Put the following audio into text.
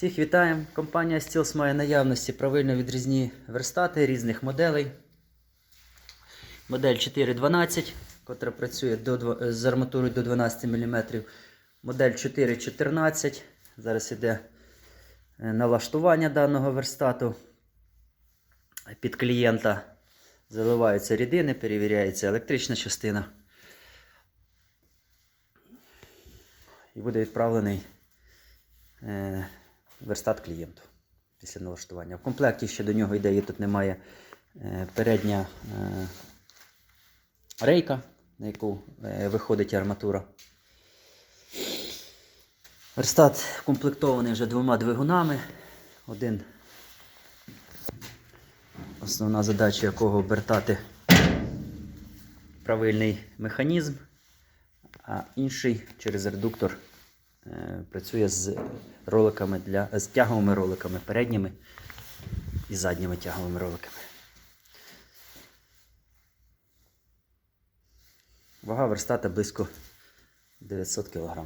Всіх вітаємо. Компанія Steels має наявності правильно відрізні верстати різних моделей. Модель 412, котра працює до, з арматурою до 12 мм. Модель 414. Зараз іде е, налаштування даного верстату під клієнта. Заливаються рідини, перевіряється електрична частина. І буде відправлений е, верстат клієнту після налаштування. В комплекті ще до нього йде, і тут немає е, передня е, рейка, на яку е, виходить арматура. Верстат комплектований вже двома двигунами. Один, основна задача якого обертати правильний механізм, а інший через редуктор працює з роликами для з тяговими роликами передніми і задніми тяговими роликами. Вага верстата близько 900 кг.